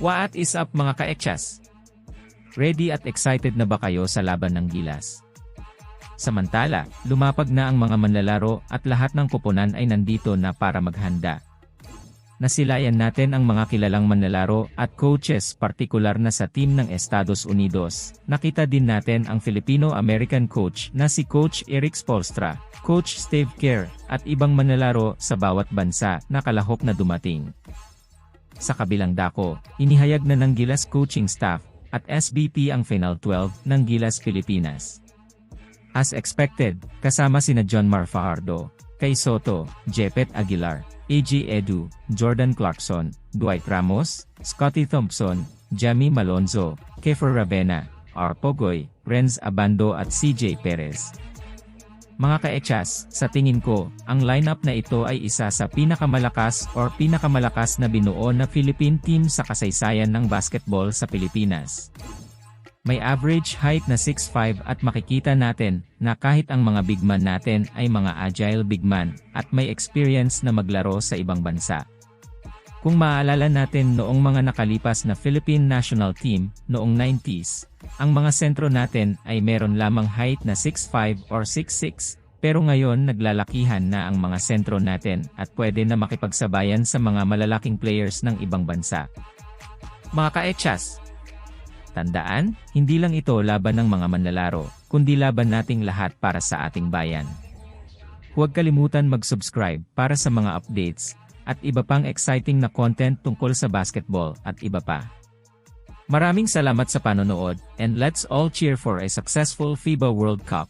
What is up mga ka-ekchas? Ready at excited na ba kayo sa laban ng Gilas? Samantala, lumapag na ang mga manlalaro at lahat ng koponan ay nandito na para maghanda. Nasilayan natin ang mga kilalang manlalaro at coaches partikular na sa team ng Estados Unidos. Nakita din natin ang Filipino-American coach na si Coach Eric Spolstra, Coach Steve Kerr, at ibang manlalaro sa bawat bansa na kalahok na dumating. Sa kabilang dako, inihayag na ng Gilas coaching staff at SBP ang Final 12 ng Gilas Pilipinas. As expected, kasama sina John Mar Fajardo, Kay Soto, Jepet Aguilar, AG Edu, Jordan Clarkson, Dwight Ramos, Scotty Thompson, Jamie Malonzo, Kefer Ravena, R. Pogoy, Renz Abando at CJ Perez. Mga ka-echas, sa tingin ko, ang lineup na ito ay isa sa pinakamalakas or pinakamalakas na binuo na Philippine team sa kasaysayan ng basketball sa Pilipinas. May average height na 6'5 at makikita natin na kahit ang mga big man natin ay mga agile big man at may experience na maglaro sa ibang bansa. Kung maaalala natin noong mga nakalipas na Philippine national team noong 90s, ang mga sentro natin ay meron lamang height na 6'5 or 6'6 pero ngayon naglalakihan na ang mga sentro natin at pwede na makipagsabayan sa mga malalaking players ng ibang bansa. Mga ka-echas, Tandaan, hindi lang ito laban ng mga manlalaro, kundi laban nating lahat para sa ating bayan. Huwag kalimutan mag-subscribe para sa mga updates at iba pang exciting na content tungkol sa basketball at iba pa. Maraming salamat sa panonood and let's all cheer for a successful FIBA World Cup.